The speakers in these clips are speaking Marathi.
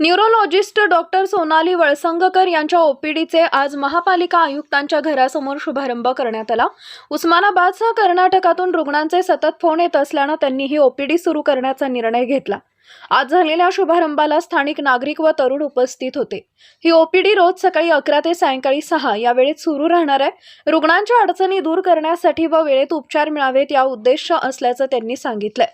न्यूरोलॉजिस्ट डॉक्टर सोनाली वळसंगकर यांच्या ओपीडीचे आज महापालिका आयुक्तांच्या घरासमोर शुभारंभ करण्यात आला. उस्मानाबादसह कर्नाटकातून रुग्णांचे सतत फोन येत असल्यानं त्यांनी ही ओपीडी सुरू करण्याचा निर्णय घेतला. आज झालेल्या शुभारंभाला स्थानिक नागरिक व तरुण उपस्थित होते. ही ओपीडी रोज सकाळी अकरा ते सायंकाळी सहा या वेळेत सुरू राहणार आहे. रुग्णांच्या अडचणी दूर करण्यासाठी व वेळेत उपचार मिळावेत या उद्देश असल्याचं त्यांनी सांगितलंय.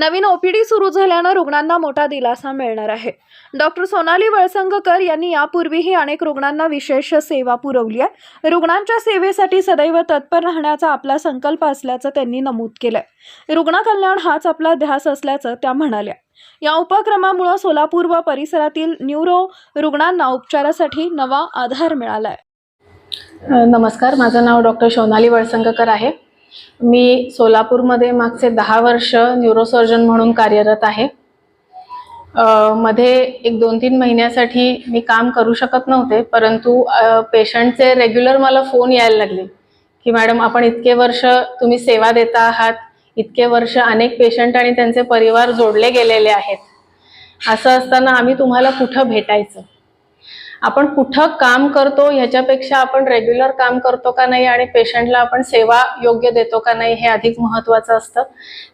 नवीन ओपीडी सुरू झाल्यानं रुग्णांना मोठा दिलासा मिळणार आहे. डॉक्टर सोनाली वळसंगकर यांनी यापूर्वीही अनेक रुग्णांना विशेष सेवा पुरवली आहे. रुग्णांच्या सेवेसाठी सदैव तत्पर राहण्याचा आपला संकल्प असल्याचं त्यांनी नमूद केलंय. रुग्ण कल्याण हाच आपला ध्यास असल्याचं त्या म्हणाल्या. या उपक्रमामुळे सोलापूर व परिसरातील न्यूरो रुग्णांना उपचारासाठी नवा आधार मिळालाय. नमस्कार. माझं नाव डॉक्टर सोनाली वळसंगकर आहे. मी सोलापूरमध्ये मागचे दहा वर्ष न्यूरोसर्जन म्हणून कार्यरत आहे. मध्ये एक दोन तीन महिन्यासाठी मी काम करू शकत नव्हते परंतु पेशंटचे रेग्युलर मला फोन यायला लागले की मॅडम आपण इतके वर्ष तुम्ही सेवा देता आहात इतके वर्ष अनेक पेशंट आणि त्यांचे परिवार जोडले गेलेले आहेत. असं असताना आम्ही तुम्हाला कुठं भेटायचं? आपण कुठं काम करतो ह्याच्यापेक्षा आपण रेग्युलर काम करतो का नाही आणि पेशंटला आपण सेवा योग्य देतो का नाही हे अधिक महत्त्वाचं असतं.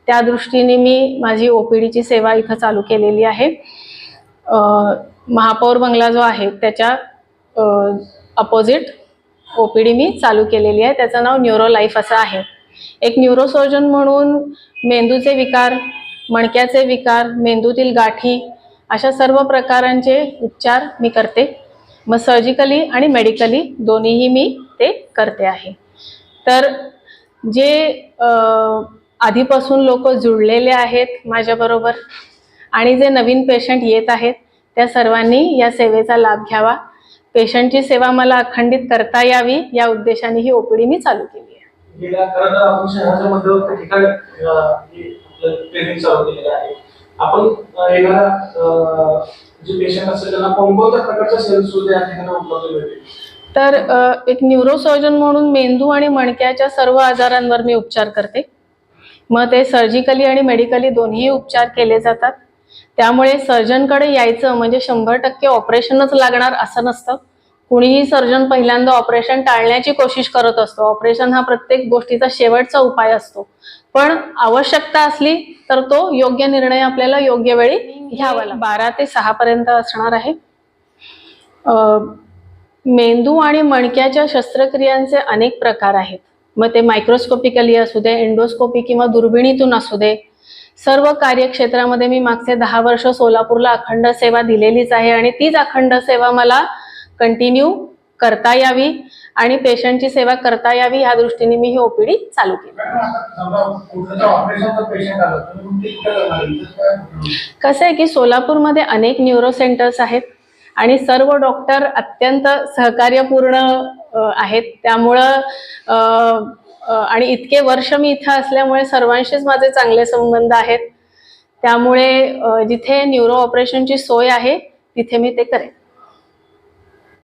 त्या दृष्टीने मी माझी ओ पी डीची सेवा इथं चालू केलेली आहे. महापौर बंगला जो आहे त्याच्या अपोजिट ओ पी डी मी चालू केलेली आहे. त्याचं नाव न्यूरो लाईफ असं आहे. एक न्यूरोसर्जन म्हणून मेंदूचे विकार मणक्याचे विकार मेंदूतील गाठी अशा सर्व प्रकारांचे उपचार मी करते. मग सर्जिकली आणि मेडिकली दोन्हीही मी ते करते आहे. तर जे आधीपासून लोक जुळलेले आहेत माझ्याबरोबर आणि जे नवीन पेशंट येत आहेत त्या सर्वांनी या सेवेचा लाभ घ्यावा. पेशंटची सेवा मला अखंडित करता यावी या उद्देशाने ही ओपीडी मी चालू केली आहे. आपण एखादा जे पेशंट असतील त्यांना कोणकोणत्या प्रकारच्या सेल्स सुविधा या ठिकाणी उपलब्ध मिळतील तर एक न्यूरोसर्जन म्हणून मेंदू आणि मणक्याच्या सर्व आजारांवर मी उपचार करते. मग ते सर्जिकली आणि मेडिकली दोन्ही उपचार केले जातात. त्यामुळे सर्जनकडे यायचं म्हणजे शंभर टक्के ऑपरेशनच लागणार असं नसतं. कुणीही सर्जन पहिल्यांदा ऑपरेशन टाळण्याची कोशिश करत असतो. ऑपरेशन हा प्रत्येक गोष्टीचा शेवटचा उपाय असतो. पण आवश्यकता असली तर तो योग्य निर्णय आपल्याला योग्य वेळी घ्यावा. बारा ते सहा पर्यंत असणार आहे मेंदू आणि मणक्याच्या शस्त्रक्रियांचे अनेक प्रकार आहेत मग ते मायक्रोस्कोपिकली असू दे एंडोस्कोपी किंवा दुर्बिणीतून असू दे सर्व कार्यक्षेत्रामध्ये मी मागचे दहा वर्ष सोलापूरला अखंड सेवा दिलेलीच आहे आणि तीच अखंड सेवा मला कंटिन्यू करता यावी आणि पेशंटची सेवा करता यावी ह्या दृष्टीने मी ही ओपीडी चालू केली? कसं आहे की सोलापूरमध्ये अनेक न्यूरो सेंटर्स आहेत आणि सर्व डॉक्टर अत्यंत सहकार्यपूर्ण आहेत. त्यामुळं आणि इतके वर्ष मी इथं असल्यामुळे सर्वांशीच माझे चांगले संबंध आहेत. त्यामुळे जिथे न्यूरो ऑपरेशनची सोय आहे तिथे मी ते करेन.